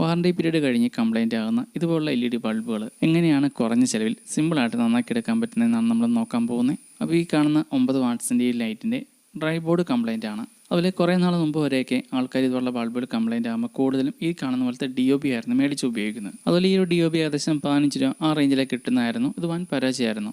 Warranty period കഴിഞ്ഞ് complaint ആകുന്ന ഇതുപോലുള്ള എൽ ഇ ഡി ബൾബുകൾ എങ്ങനെയാണ് കുറഞ്ഞ ചിലവിൽ സിമ്പിളായിട്ട് നന്നാക്കി എടുക്കാൻ പറ്റുന്നതെന്നാണ് നമ്മൾ നോക്കാൻ പോകുന്നത് അപ്പോൾ ഈ കാണുന്ന ഒമ്പത് വാട്ട്സിന്റെ ഈ ലൈറ്റിന്റെ ഡ്രൈ ബോർഡ് കംപ്ലൈന്റ് ആണ്. അതുപോലെ കുറേ നാൾ മുമ്പ് വരെയൊക്കെ ആൾക്കാർ ഇതുപോലുള്ള ബൾബുകൾ കംപ്ലൈന്റ് ആകുമ്പോൾ കൂടുതലും ഈ കാണുന്ന പോലത്തെ ഡി ഒ ബി ആയിരുന്നു മേടിച്ച് ഉപയോഗിക്കുന്നത്. അതുപോലെ ഈ ഒരു ഡി ഒ ബി ഏകദേശം പതിനഞ്ച് രൂപ ആ റേഞ്ചിലേക്ക് കിട്ടുന്നതായിരുന്നു. ഇത് വൻ പരാജയമായിരുന്നു.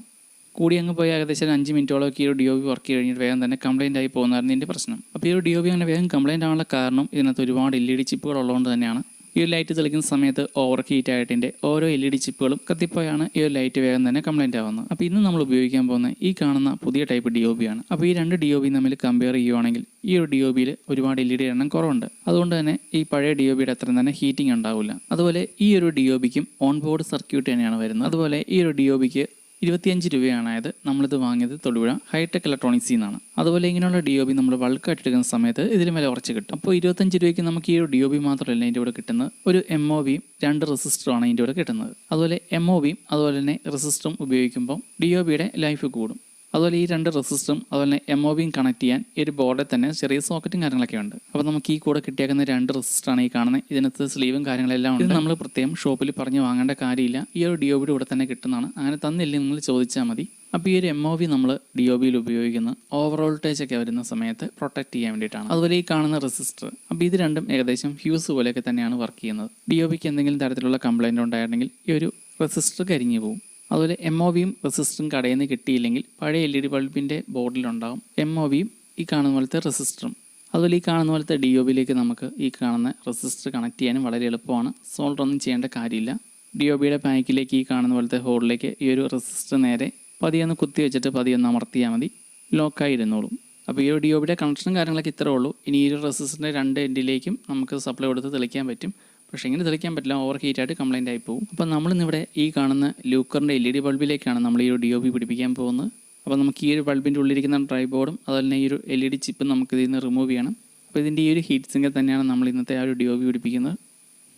കൂടി അങ്ങ് പോയി ഏകദേശം അഞ്ച് മിനിറ്റോളമൊക്കെ ഈ ഒരു ഡി ഒ ബി വർക്ക് കഴിഞ്ഞിട്ട് വേഗം തന്നെ കംപ്ലൈന്റ് ആയി പോകുന്നതായിരുന്നു ഇതിന്റെ പ്രശ്നം. അപ്പോൾ ഈ ഒരു ഡി ഒ ബി അങ്ങനെ വേഗം കംപ്ലൈന്റ് ആവാനുള്ള കാരണം ഇതിനകത്ത് ഒരുപാട് എൽ ഇ ഡി ചിപ്പുകൾ ഉള്ളതുകൊണ്ട് തന്നെയാണ്. ഈ ഒരു ലൈറ്റ് തെളിക്കുന്ന സമയത്ത് ഓവർ ഹീറ്റ് ആയിട്ടിന്റെ ഓരോ എൽ ഇ ഡി ചിപ്പുകളും കത്തിപ്പോയാണ് ഈ ഒരു ലൈറ്റ് വേഗം തന്നെ കംപ്ലൈന്റ് ആവുന്നത്. അപ്പോൾ ഇന്ന് നമ്മൾ ഉപയോഗിക്കാൻ പോകുന്ന ഈ കാണുന്ന പുതിയ ടൈപ്പ് ഡി ഒ ബി ആണ്. അപ്പോൾ ഈ രണ്ട് ഡി ഒ ബി തമ്മിൽ കമ്പയർ ചെയ്യുവാണെങ്കിൽ ഈ ഒരു ഡി ഒ ബിയിൽ ഒരുപാട് എൽ ഇ ഡി എണ്ണം കുറവുണ്ട്. അതുകൊണ്ട് തന്നെ ഈ പഴയ ഡി ഒ ബിയുടെ അത്രയും തന്നെ ഹീറ്റിംഗ് ഉണ്ടാവില്ല. അതുപോലെ ഈ ഒരു ഡി ഒ ബിക്കും ഓൺ ബോർഡ് സർക്യൂട്ട് തന്നെയാണ് വരുന്നത്. അതുപോലെ ഈ ഒരു ഡി ഒ ബിക്ക് ഇരുപത്തിയഞ്ച് രൂപയാണ് ആയത് നമ്മളിത് വാങ്ങിയത് തൊടുപുഴ ഹൈടെക് ഇലക്ട്രോണിക്സിൽ നിന്നാണ്. അതുപോലെ ഇങ്ങനെയുള്ള ഡി ഒ ബി നമ്മൾ ബൾക്കായിട്ട് എടുക്കുന്ന സമയത്ത് ഇതിലും വില കുറച്ച് കിട്ടും. അപ്പോൾ ഇരുപത്തഞ്ച് രൂപയ്ക്ക് നമുക്ക് ഈ ഒരു ഡി ഒ ബി മാത്രമല്ല ഇതിന്റെ കൂടെ കിട്ടുന്നത് ഒരു എം ഒ ബിയും രണ്ട് റെസിസ്റ്ററുമാണ് ഇതിന്റെ കൂടെ കിട്ടുന്നത്. അതുപോലെ എം ഒ ബിയും അതുപോലെ തന്നെ റെസിസ്റ്ററും ഉപയോഗിക്കുമ്പോൾ ഡി ഒ ബിയുടെ ലൈഫ് കൂടും. അതുപോലെ ഈ രണ്ട് റെസിസ്റ്ററും അതുപോലെ തന്നെ എം ഒ ബിയും കണക്ട് ചെയ്യാൻ ഈ ഒരു ബോർഡിൽ തന്നെ ചെറിയ സോക്കറ്റും കാര്യങ്ങളൊക്കെ ഉണ്ട്. അപ്പോൾ നമുക്ക് ഈ കൂടെ കിട്ടിയേക്കുന്ന രണ്ട് റെസിസ്റ്ററാണ് ഈ കാണുന്നത് ഇതിനകത്ത് സ്ലീവും കാര്യങ്ങളെല്ലാം ഉണ്ട്. നമ്മൾ പ്രത്യേകം ഷോപ്പിൽ പറഞ്ഞ് വാങ്ങേണ്ട കാര്യമില്ല. ഈ ഒരു ഡി ഒ ബിയുടെ കൂടെ തന്നെ കിട്ടുന്നതാണ്. അങ്ങനെ തന്നില്ലെങ്കിൽ നിങ്ങൾ ചോദിച്ചാൽ മതി. അപ്പോൾ ഈ ഒരു എം ഒ ബി നമ്മൾ ഡി ഒ ബിയിൽ ഉപയോഗിക്കുന്ന ഓവർ വോൾട്ടേജ് ഒക്കെ വരുന്ന സമയത്ത് പ്രൊട്ടക്ട് ചെയ്യാൻ വേണ്ടിയിട്ടാണ്. അതുപോലെ ഈ കാണുന്ന റെസിസ്റ്റർ അപ്പോൾ ഇത് രണ്ടും ഏകദേശം ഫ്യൂസ് പോലെയൊക്കെ തന്നെയാണ് വർക്ക് ചെയ്യുന്നത്. ഡി ഒ ബിക്ക് എന്തെങ്കിലും തരത്തിലുള്ള കംപ്ലൈന്റ് ഉണ്ടായിരുന്നെങ്കിൽ ഈ ഒരു റെസിസ്റ്റർ കരിഞ്ഞു പോകും അതുപോലെ എം ഒ വിയും റെസിസ്റ്ററും കടയിൽ നിന്ന് കിട്ടിയില്ലെങ്കിൽ പഴയ എൽ ഇ ഡി ബൾബിന്റെ ബോർഡിലുണ്ടാകും എം ഒ വിയും ഈ കാണുന്ന പോലത്തെ റെസിസ്റ്ററും അതുപോലെ ഈ കാണുന്ന പോലത്തെ ഡി ഒ ബിയിലേക്ക് നമുക്ക് ഈ കാണുന്ന റെസിസ്റ്റർ കണക്ട് ചെയ്യാനും വളരെ എളുപ്പമാണ്. സോൾഡർ ഒന്നും ചെയ്യേണ്ട കാര്യമില്ല. ഡി ഒ ബിയുടെ പാക്കിലേക്ക് ഈ കാണുന്ന പോലത്തെ ഹോളിലേക്ക് ഈ ഒരു റെസിസ്റ്റർ നേരെ പതിയൊന്ന് കുത്തി വെച്ചിട്ട് പതിയൊന്ന് അമർത്തിയാൽ മതി. ലോക്കായി ഇരുന്നോളും. അപ്പോൾ ഈ ഒരു ഡി ഒ ബിയുടെ കണക്ഷനും കാര്യങ്ങളൊക്കെ ഇത്രേ ഉള്ളൂ. ഇനി ഈ ഒരു റെസിസ്റ്ററിന്റെ രണ്ട് എൻഡിലേക്കും നമുക്ക് സപ്ലൈ കൊടുത്ത് തെളിക്കാൻ പറ്റും. പക്ഷേ ഇങ്ങനെ തെളിക്കാൻ പറ്റില്ല ഓവർ ഹീറ്റ് ആയിട്ട് കംപ്ലൈന്റ് ആയി പോകും അപ്പോൾ നമ്മളിന്നിവിടെ ഈ കാണുന്ന ലൂക്കറിന്റെ എൽ ഇ ഡി ബൾബിലേക്കാണ് നമ്മൾ ഈ ഒരു ഡി ഒ പി പിടിപ്പിക്കാൻ പോകുന്നത്. അപ്പോൾ നമുക്ക് ഈ ഒരു ബൾബിന്റെ ഉള്ളിലിരിക്കുന്ന ഡ്രൈ ബോർഡും അതുപോലെ തന്നെ ഈ ഒരു എൽ ഇ ഡി ചിപ്പും നമുക്ക് ഇതിൽ നിന്ന് റിമൂവ് ചെയ്യണം. അപ്പോൾ ഇതിന്റെ ഈ ഒരു ഹീറ്റ് സിങ്കിൽ തന്നെയാണ് നമ്മൾ ഇന്നത്തെ ആ ഒരു ഡി ഒ ബി പിടിപ്പിക്കുന്നത്.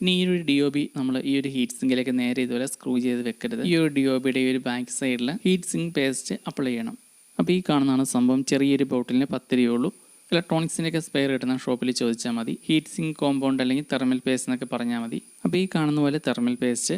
ഇനി ഈ ഒരു ഡി ഒ ബി നമ്മൾ ഈ ഒരു ഹീറ്റ് സിങ്കിലേക്ക് നേരെ ഇതുപോലെ സ്ക്രൂ ചെയ്ത് വെക്കരുത്. ഈ ഒരു ഡി ഒ ബിയുടെ ഈ ഒരു ബാക്ക് സൈഡിൽ ഹീറ്റ് സിങ്ക് പേസ്റ്റ് അപ്ലൈ ചെയ്യണം. അപ്പോൾ ഈ കാണുന്നതാണ് സംഭവം. ചെറിയൊരു ബോട്ടിലിന് പത്ത് രൂപയുള്ളൂ ഇലക്ട്രോണിക്സിന്റെയൊക്കെ സ്പെയർ കിട്ടുന്ന ഷോപ്പിൽ ചോദിച്ചാൽ മതി. ഹീറ്റ് സിങ്ക് കോമ്പൗണ്ട് അല്ലെങ്കിൽ തെർമൽ പേസ്റ്റ് എന്നൊക്കെ പറഞ്ഞാൽ മതി. അപ്പോൾ ഈ കാണുന്ന പോലെ thermal paste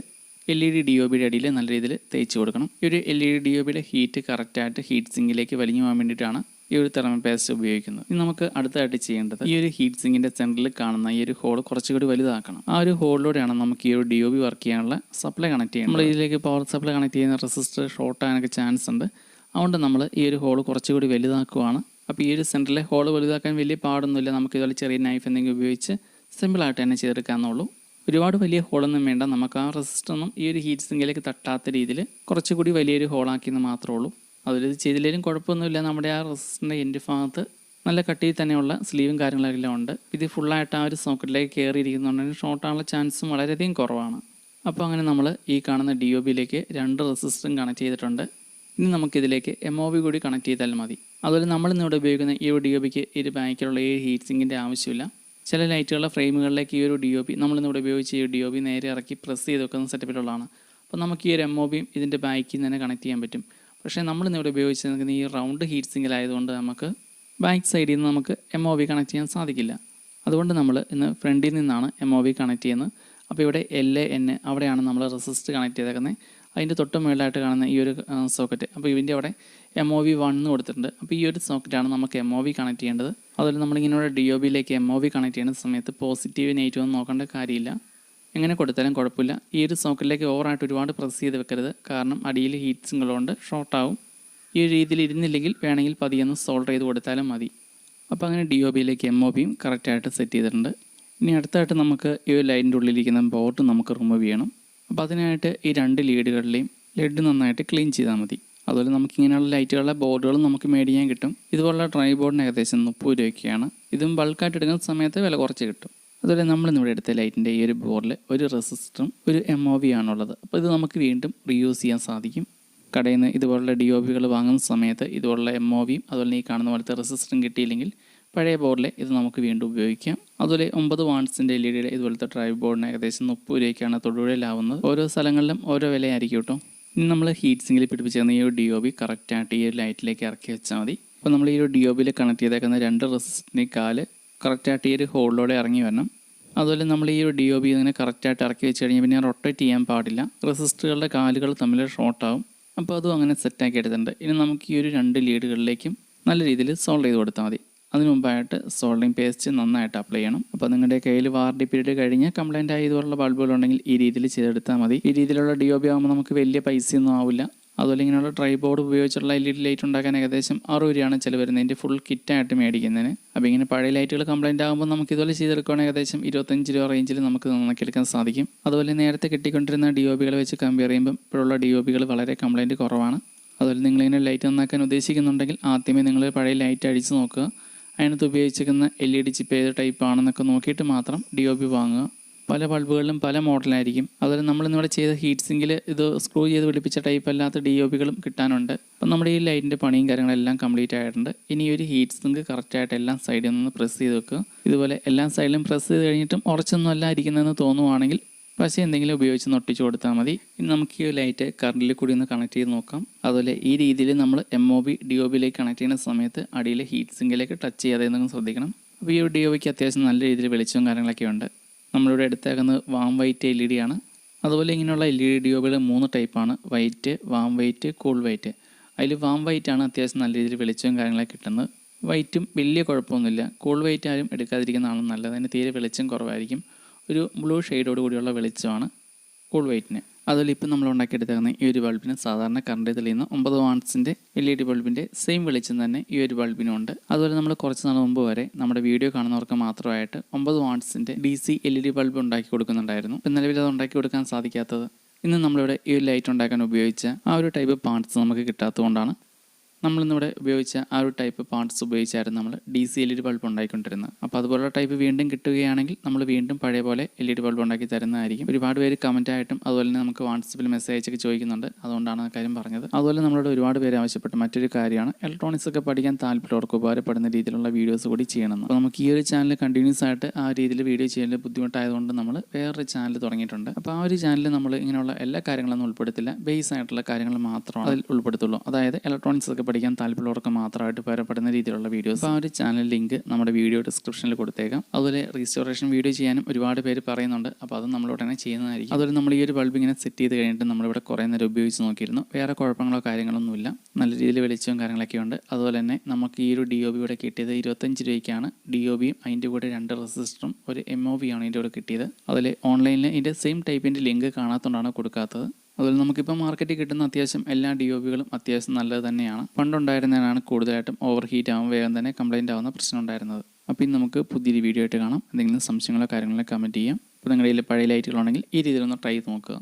L E D D O ബിയുടെ അടിയിൽ നല്ല രീതിയിൽ തേച്ച് കൊടുക്കണം. ഈ ഒരു L E D D O ബിയുടെ ഹീറ്റ് കറക്റ്റായിട്ട് ഹീറ്റ് സിങ്കിലേക്ക് വലിഞ്ഞു പോകാൻ വേണ്ടിയിട്ടാണ് ഈ ഒരു തെർമൽ പേസ്റ്റ് ഉപയോഗിക്കുന്നത്. ഇനി നമുക്ക് അടുത്തായിട്ട് ചെയ്യേണ്ടത് ഈ ഒരു ഹീറ്റ് സിങ്കിന്റെ സെന്ററിൽ കാണുന്ന ഈ ഒരു ഹോൾ കുറച്ചുകൂടി വലുതാക്കണം. ആ ഒരു ഹോളിലൂടെയാണ് നമുക്ക് ഈ ഒരു ഡി ഒ ബി വർക്ക് ചെയ്യാനുള്ള സപ്ലൈ കണക്ട് ചെയ്യുന്നത് നമ്മൾ ഇതിലേക്ക് പവർ സപ്ലൈ കണക്ട് ചെയ്യുന്ന റെസിസ്റ്റർ ഷോർട്ട് ആകാനൊക്കെ ചാൻസ് ഉണ്ട്. അതുകൊണ്ട് നമ്മൾ ഈ ഒരു ഹോൾ കുറച്ചുകൂടി വലുതാക്കുവാണ്. അപ്പോൾ ഈ ഒരു സെന്ററിലെ ഹോൾ വലുതാക്കാൻ വലിയ പാടൊന്നുമില്ല. നമുക്ക് ഇതുപോലെ ചെറിയ നൈഫ് എന്തെങ്കിലും ഉപയോഗിച്ച് സിമ്പിളായിട്ട് തന്നെ ചെയ്തെടുക്കാമെന്നുള്ളൂ ഒരുപാട് വലിയ ഹോളൊന്നും വേണ്ട. നമുക്ക് ആ റെസിസ്റ്ററൊന്നും ഈ ഒരു ഹീറ്റ് സിങ്കിലേക്ക് തട്ടാത്ത രീതിയിൽ കുറച്ചുകൂടി വലിയൊരു ഹോളാക്കിയെന്ന് മാത്രമേ ഉള്ളൂ. അതിൽ ചെയ്തില്ലെങ്കിലും കുഴപ്പമൊന്നുമില്ല. നമ്മുടെ ആ റെസിസ്റ്ററിന്റെ എന്റെ ഭാഗത്ത് നല്ല കട്ടിയിൽ തന്നെയുള്ള സ്ലീവും കാര്യങ്ങളെല്ലാം ഉണ്ട്. ഇത് ഫുള്ളായിട്ട് ആ ഒരു സോക്കറ്റിലേക്ക് കയറിയിരിക്കുന്നുണ്ടെങ്കിൽ ഷോർട്ടാനുള്ള ചാൻസും വളരെയധികം കുറവാണ്. അപ്പോൾ അങ്ങനെ നമ്മൾ ഈ കാണുന്ന ഡി ഒ ബിയിലേക്ക് രണ്ട് റെസിസ്റ്ററും കണക്ട് ചെയ്തിട്ടുണ്ട്. ഇനി നമുക്കിതിലേക്ക് എം ഒ ബി കൂടി കണക്ട് ചെയ്താൽ മതി. അതുപോലെ നമ്മൾ ഇന്നിവിടെ ഉപയോഗിക്കുന്ന ഈ ഒരു ഡി ഒ പിക്ക് ഒരു ബാക്കിലുള്ള ഈ ഹീറ്റ് സിങ്കിന്റെ ആവശ്യമില്ല. ചില ലൈറ്റുകളുടെ ഫ്രെയിമുകളിലേക്ക് ഈ ഒരു ഡി ഒ പി നമ്മളിന്നിവിടെ ഉപയോഗിച്ച് ഈ ഡി ഒ പി നേരെ ഇറക്കി പ്രസ് ചെയ്ത് വെക്കുന്ന സെറ്റപ്പിലുള്ളതാണ്. അപ്പോൾ നമുക്ക് ഈ ഒരു എം ഒ ബിയും ഇതിന്റെ ബാക്കിൽ നിന്ന് തന്നെ കണക്ട് ചെയ്യാൻ പറ്റും. പക്ഷേ നമ്മളിന്നിവിടെ ഉപയോഗിച്ച് നിൽക്കുന്ന ഈ റൗണ്ട് ഹീറ്റ് സിങ്കിലായതുകൊണ്ട് നമുക്ക് ബാക്ക് സൈഡിൽ നിന്ന് നമുക്ക് എം ഒ ബി കണക്ട് ചെയ്യാൻ സാധിക്കില്ല. അതുകൊണ്ട് നമ്മൾ ഇന്ന് ഫ്രണ്ടിൽ നിന്നാണ് എം ഒ ബി കണക്ട് ചെയ്യുന്നത്. അപ്പോൾ ഇവിടെ എൽ എ എൻ അവിടെയാണ് നമ്മൾ റെസിസ്റ്റ് കണക്ട് ചെയ്തേക്കുന്നത്. അതിന്റെ തൊട്ട് മുകളിലായിട്ട് കാണുന്ന ഈ ഒരു സോക്കറ്റ് അപ്പോൾ ഇതിന്റെ അവിടെ എം ഒ വി വൺ എന്ന് കൊടുത്തിട്ടുണ്ട്. അപ്പോൾ ഈ ഒരു സോക്കറ്റാണ് നമുക്ക് എം ഒ വി കണക്ട് ചെയ്യേണ്ടത്. അതുപോലെ നമ്മളിങ്ങനെ ഡി ഒ ബിയിലേക്ക് എം ഒ വി കണക്ട് ചെയ്യുന്ന സമയത്ത് പോസിറ്റീവ് നെഗറ്റീവ് ഒന്നും നോക്കേണ്ട കാര്യമില്ല. എങ്ങനെ കൊടുത്താലും കുഴപ്പമില്ല. ഈ ഒരു സോക്കറ്റിലേക്ക് ഓവറായിട്ട് ഒരുപാട് പ്രസ് ചെയ്ത് വെക്കരുത്. കാരണം അടിയിൽ ഹീറ്റ് സിങ്ങളുണ്ട് ഷോർട്ടാവും ഈ ഒരു രീതിയിൽ ഇരുന്നില്ലെങ്കിൽ വേണമെങ്കിൽ പതിയൊന്ന് സോൾവ് ചെയ്ത് കൊടുത്താലും മതി. അപ്പോൾ അങ്ങനെ ഡി ഒ ബിയിലേക്ക് എം ഒ ബിയും കറക്റ്റായിട്ട് സെറ്റ് ചെയ്തിട്ടുണ്ട്. ഇനി അടുത്തായിട്ട് നമുക്ക് ഈ ഒരു ലൈനിന്റെ ഉള്ളിലിരിക്കുന്ന ബോട്ട് നമുക്ക് റിമൂവ് ചെയ്യണം. അപ്പോൾ അതിനായിട്ട് ഈ രണ്ട് ലീഡുകളിലെയും ലെഡ് നന്നായിട്ട് ക്ലീൻ ചെയ്താൽ മതി. അതുപോലെ നമുക്ക് ഇങ്ങനെയുള്ള ലൈറ്റുകളുടെ ബോർഡുകളും നമുക്ക് മേടിക്കാൻ കിട്ടും. ഇതുപോലുള്ള ട്രൈ ബോർഡിന് ഏകദേശം മുപ്പത് രൂപയ്ക്കാണ്. ഇതും ബൾക്കായിട്ട് എടുക്കുന്ന സമയത്ത് വില കുറച്ച് കിട്ടും. അതുപോലെ നമ്മൾ ഇന്നിവിടെ എടുത്ത ലൈറ്റിന്റെ ഈ ഒരു ബോർഡിൽ ഒരു റെസിസ്റ്ററും ഒരു എം ഒ വി ആണുള്ളത്. അപ്പോൾ ഇത് നമുക്ക് വീണ്ടും റീയൂസ് ചെയ്യാൻ സാധിക്കും. കടയിൽ നിന്ന് ഇതുപോലുള്ള ഡി ഒ വികൾ വാങ്ങുന്ന സമയത്ത് ഇതുപോലുള്ള എം ഒ വിയും അതുപോലെ ഈ കാണുന്ന പോലത്തെ റെസിസ്റ്ററും കിട്ടിയില്ലെങ്കിൽ പഴയ ബോർഡിൽ ഇത് നമുക്ക് വീണ്ടും ഉപയോഗിക്കാം. അതുപോലെ ഒമ്പത് വാട്ട്സിന്റെ എൽ ഇ ഡിയുടെ ഇതുപോലത്തെ ഡ്രൈവ് ബോർഡിന് ഏകദേശം മുപ്പത് രൂപയ്ക്കാണ് തൊടുപുഴയിലാവുന്നത് ഓരോ സ്ഥലങ്ങളിലും ഓരോ വിലയായിരിക്കും കേട്ടോ. ഇനി നമ്മൾ ഹീറ്റ് സിങ്കിൽ പിടിപ്പിച്ചിരുന്ന ഈ ഒരു ഡി ഒ ബി കറക്റ്റായിട്ട് ഈ ഒരു ലൈറ്റിലേക്ക് ഇറക്കി വെച്ചാൽ മതി. അപ്പോൾ നമ്മൾ ഈ ഒരു ഡി ഒ ബിയിൽ കണക്ട് ചെയ്തേക്കുന്ന രണ്ട് റെസിസ്റ്റിന്റെ കാൽ കറക്റ്റായിട്ട് ഈ ഒരു ഹോളിലൂടെ ഇറങ്ങി വരണം. അതുപോലെ നമ്മൾ ഈ ഒരു ഡി ഒ ബി ഇങ്ങനെ കറക്റ്റായിട്ട് ഇറക്കി വെച്ച് കഴിഞ്ഞാൽ പിന്നെ റൊട്ടേറ്റ് ചെയ്യാൻ പാടില്ല. റെസിസ്റ്ററുകളുടെ കാലുകൾ തമ്മിൽ ഷോർട്ടാവും അപ്പോൾ അതും അങ്ങനെ സെറ്റാക്കി എടുത്തിട്ടുണ്ട്. ഇനി നമുക്ക് ഈ ഒരു രണ്ട് ലീഡുകളിലേക്കും നല്ല രീതിയിൽ സോൾവ് ചെയ്ത് കൊടുത്താൽ മതി. അതിന് മുമ്പായിട്ട് സോൾഡിങ് പേസ്റ്റ് നന്നായിട്ട് അപ്ലൈ ചെയ്യണം. അപ്പോൾ നിങ്ങളുടെ കയ്യിൽ വാറണ്ടി പീരീഡ് കഴിഞ്ഞ് കംപ്ലൈന്റ് ആയതുപോലുള്ള ബൾബുകളുണ്ടെങ്കിൽ ഈ രീതിയിൽ ചെയ്തെടുത്താൽ മതി. ഈ രീതിയിലുള്ള ഡി ഒ ബി ആകുമ്പോൾ നമുക്ക് വലിയ പൈസയൊന്നും ആവില്ല. അതുപോലെ ഇങ്ങനെയുള്ള ട്രൈ ബോർഡ് ഉപയോഗിച്ചുള്ള എൽ ഇ ഡി ലൈറ്റ് ഉണ്ടാക്കാൻ ഏകദേശം ആറ് രൂപയാണ് ചില വരുന്നതിന്റെ ഫുൾ കിറ്റായിട്ട് മേടിക്കുന്നതിന്. അപ്പോൾ ഇങ്ങനെ പഴയ ലൈറ്റുകൾ കംപ്ലൈന്റ് ആകുമ്പോൾ നമുക്ക് ഇതുപോലെ ചെയ്തെടുക്കുകയാണെങ്കിൽ ഏകദേശം ഇരുപത്തഞ്ച് രൂപ റേഞ്ചിൽ നമുക്ക് നന്നാക്കിയെടുക്കാൻ സാധിക്കും. അതുപോലെ നേരത്തെ കിട്ടിക്കൊണ്ടിരുന്ന ഡി ഒ ബികൾ വെച്ച് കമ്പയർ ചെയ്യുമ്പോൾ ഇപ്പോഴുള്ള ഡി ഒ ബികൾ വളരെ കംപ്ലൈന്റ് കുറവാണ്. അതുപോലെ നിങ്ങളിങ്ങനെ ലൈറ്റ് നന്നാക്കാൻ ഉദ്ദേശിക്കുന്നുണ്ടെങ്കിൽ ആദ്യമേ നിങ്ങൾ പഴയ ലൈറ്റ് അടിച്ച് നോക്കുക. അതിനകത്ത് ഉപയോഗിച്ചിരിക്കുന്ന എൽ ഇ ഡി ചിപ്പ് ഏത് ടൈപ്പ് ആണെന്നൊക്കെ നോക്കിയിട്ട് മാത്രം ഡി ഒ ബി വാങ്ങുക. പല ബൾബുകളിലും പല മോഡലായിരിക്കും അതുപോലെ നമ്മൾ ഇന്നിവിടെ ചെയ്ത ഹീറ്റ് സിങ്കിൽ ഇത് സ്ക്രൂ ചെയ്ത് പിടിപ്പിച്ച ടൈപ്പ് അല്ലാത്ത ഡി ഒ ബികളും കിട്ടാനുണ്ട്. അപ്പം നമ്മുടെ ഈ ലൈറ്റിന്റെ പണിയും കാര്യങ്ങളെല്ലാം കംപ്ലീറ്റ് ആയിട്ടുണ്ട്. ഇനി ഒരു ഹീറ്റ് സിങ്ക് കറക്റ്റായിട്ട് എല്ലാ സൈഡിൽ നിന്ന് പ്രസ് ചെയ്ത് വെക്കുക. ഇതുപോലെ എല്ലാ സൈഡിലും പ്രസ് ചെയ്ത് കഴിഞ്ഞിട്ടും ഉറച്ചൊന്നും അല്ല ഇരിക്കുന്നതെന്ന് തോന്നുവാണെങ്കിൽ പശ എന്തെങ്കിലും ഉപയോഗിച്ച് നൊട്ടിച്ച് കൊടുത്താൽ മതി. ഇനി നമുക്ക് ഈ ലൈറ്റ് കറണ്ടിൽ കൂടി ഒന്ന് കണക്ട് ചെയ്ത് നോക്കാം. അതുപോലെ ഈ രീതിയിൽ നമ്മൾ M O B D O ബിയിലേക്ക് connect ചെയ്യുന്ന സമയത്ത് അടിയിലെ ഹീറ്റ് സിങ്കിലേക്ക് ടച്ച് ചെയ്യാതെ എന്നൊക്കെ ശ്രദ്ധിക്കണം. അപ്പോൾ ഈ ഒരു ഡി ഒ ബിക്ക് അത്യാവശ്യം നല്ല രീതിയിൽ വെളിച്ചവും കാര്യങ്ങളൊക്കെ ഉണ്ട്. നമ്മളിവിടെ എടുത്തേക്കുന്നത് warm white L E D ആണ്. അതുപോലെ ഇങ്ങനെയുള്ള L E D D O ബികൾ മൂന്ന് ടൈപ്പാണ് white warm white cool white അതിൽ വാം വൈറ്റ് ആണ് അത്യാവശ്യം നല്ല രീതിയിൽ വെളിച്ചവും കാര്യങ്ങളൊക്കെ കിട്ടുന്നത്. വൈറ്റും വലിയ കുഴപ്പമൊന്നുമില്ല. കൂൾ വൈറ്റ് ആരും എടുക്കാതിരിക്കുന്നതാണ് നല്ലത്. അതിന് തീരെ വെളിച്ചം കുറവായിരിക്കും. ഒരു ബ്ലൂ ഷെയ്ഡോട് കൂടിയുള്ള വെളിച്ചമാണ് കൂൾ വൈറ്റിന് അതുപോലെ ഇപ്പം നമ്മൾ ഉണ്ടാക്കിയെടുത്തേക്കുന്ന ഈ ഒരു ബൾബിന് സാധാരണ കറണ്ട് തെളിയുന്ന ഒമ്പത് വാട്ട്സിന്റെ എൽ ഇ ഡി ബൾബിന്റെ സെയിം വെളിച്ചം തന്നെ ഈ ഒരു ബൾബിനും ഉണ്ട്. അതുപോലെ നമ്മൾ കുറച്ച് നാൾ മുമ്പ് വരെ നമ്മുടെ വീഡിയോ കാണുന്നവർക്ക് മാത്രമായിട്ട് ഒമ്പത് വാട്ട്സിന്റെ D C L E D bulb ഉണ്ടാക്കി കൊടുക്കുന്നുണ്ടായിരുന്നു. ഇപ്പം നിലവിൽ അത് ഉണ്ടാക്കി കൊടുക്കാൻ സാധിക്കാത്തത് ഇന്ന് നമ്മളിവിടെ ഈ ലൈറ്റ് ഉണ്ടാക്കാൻ ഉപയോഗിച്ച ആ ഒരു ടൈപ്പ് പാർട്സ് നമുക്ക് കിട്ടാത്തതുകൊണ്ടാണ് നമ്മളിന്നിവിടെ ഉപയോഗിച്ച ആ ഒരു ടൈപ്പ് പാർട്സ് ഉപയോഗിച്ചായിരുന്നു നമ്മൾ D C L E D bulb ഉണ്ടാക്കിക്കൊണ്ടിരുന്നത് അപ്പോൾ അതുപോലുള്ള ടൈപ്പ് വീണ്ടും കിട്ടുകയാണെങ്കിൽ നമ്മൾ വീണ്ടും പഴയ പോലെ എൽ ഇ ഡി ബൾബ് ഉണ്ടാക്കി തരുന്നതായിരിക്കും. ഒരുപാട് പേര് കമന്റ് ആയിട്ടും അതുപോലെ തന്നെ നമുക്ക് വാട്സപ്പിൽ മെസ്സേജ് ഒക്കെ ചോദിക്കുന്നുണ്ട്. അതുകൊണ്ടാണ് കാര്യം പറഞ്ഞത്. അതുപോലെ നമ്മളോട് ഒരുപാട് പേര് ആവശ്യപ്പെട്ട മറ്റൊരു കാര്യമാണ് ഇലക്ട്രോണിക്സ് ഒക്കെ പഠിക്കാൻ താല്പര്യമുള്ളവർക്ക് ഉപകാരപ്പെടുന്ന രീതിയിലുള്ള വീഡിയോസ് കൂടി ചെയ്യണം അപ്പോൾ നമുക്ക് ഈ ഒരു ചാനൽ കണ്ടിന്യൂസ് ആയിട്ട് ആ രീതിയിൽ വീഡിയോ ചെയ്യാൻ ബുദ്ധിമുട്ടായതുകൊണ്ട് നമ്മൾ വേറൊരു ചാനൽ തുടങ്ങിയിട്ടുണ്ട്. അപ്പോൾ ആ ഒരു ചാനലിൽ നമ്മൾ ഇങ്ങനെയുള്ള എല്ലാ കാര്യങ്ങളൊന്നും ഉൾപ്പെടുത്തില്ല. ബേസ് ആയിട്ടുള്ള കാര്യങ്ങൾ മാത്രമാണ് അതിൽ ഉൾപ്പെടുത്തുള്ളൂ. അതായത് ഇലക്ട്രോണിക്സ് ഒക്കെ പഠിക്കാൻ താല്പര്യമുള്ളവർക്ക് മാത്രമായിട്ട് ഉപകാരപ്പെടുന്ന രീതിയിലുള്ള വീഡിയോസ് ആ ഒരു ചാനൽ ലിങ്ക് നമ്മുടെ വീഡിയോ ഡിസ്ക്രിപ്ഷനിൽ കൊടുത്തേക്കാം. അതുപോലെ റീസ്റ്റോറേഷൻ വീഡിയോ ചെയ്യാനും ഒരുപാട് പേര് പറയുന്നുണ്ട്. അപ്പോൾ അത് നമ്മളുടനെ ചെയ്യുന്നതായിരിക്കും. അതുപോലെ നമ്മൾ ഈ ഒരു ബൾബ് ഇങ്ങനെ സെറ്റ് ചെയ്ത് കഴിഞ്ഞിട്ട് നമ്മളിവിടെ കുറേ നേരം ഉപയോഗിച്ച് നോക്കിയിരുന്നു. വേറെ കുഴപ്പങ്ങളോ കാര്യങ്ങളൊന്നുമില്ല നല്ല രീതിയിൽ വെളിച്ചവും കാര്യങ്ങളൊക്കെ ഉണ്ട്. അതുപോലെ തന്നെ നമുക്ക് ഈ ഒരു ഡി ഒ ബി ഇവിടെ കിട്ടിയത് ഇരുപത്തഞ്ച് രൂപയ്ക്കാണ്. ഡി ഒ ബിയും അതിന്റെ കൂടെ രണ്ട് റെസിസ്റ്ററും ഒരു എം ഒ ബി ആണ് ഇതിന്റെ കൂടെ കിട്ടിയത്. അതിൽ ഓൺലൈനിൽ ഇതിന്റെ സെയിം ടൈപ്പിന്റെ ലിങ്ക് കാണാത്തതുകൊണ്ടാണ് കൊടുക്കാത്തത്. അതുപോലെ നമുക്കിപ്പോൾ മാർക്കറ്റിൽ കിട്ടുന്ന അത്യാവശ്യം എല്ലാ ഡി ഒ ബികളും അത്യാവശ്യം നല്ലത് തന്നെയാണ്. പണ്ടുണ്ടായിരുന്നതിനാണ് കൂടുതലായിട്ടും ഓവർ ഹീറ്റ് ആവും വേഗം തന്നെ കംപ്ലൈന്റ് ആവുന്ന പ്രശ്നം ഉണ്ടായിരുന്നത്. അപ്പോൾ ഇനി നമുക്ക് പുതിയൊരു വീഡിയോ ആയിട്ട് കാണാം. എന്തെങ്കിലും സംശയങ്ങളോ കാര്യങ്ങളോ കമന്റ് ചെയ്യാം. അപ്പോൾ നിങ്ങളുടെ കയ്യിൽ പഴയ ലൈറ്റുകളുണ്ടെങ്കിൽ ഈ രീതിയിലൊന്ന് ട്രൈ ചെയ്ത് നോക്കുക.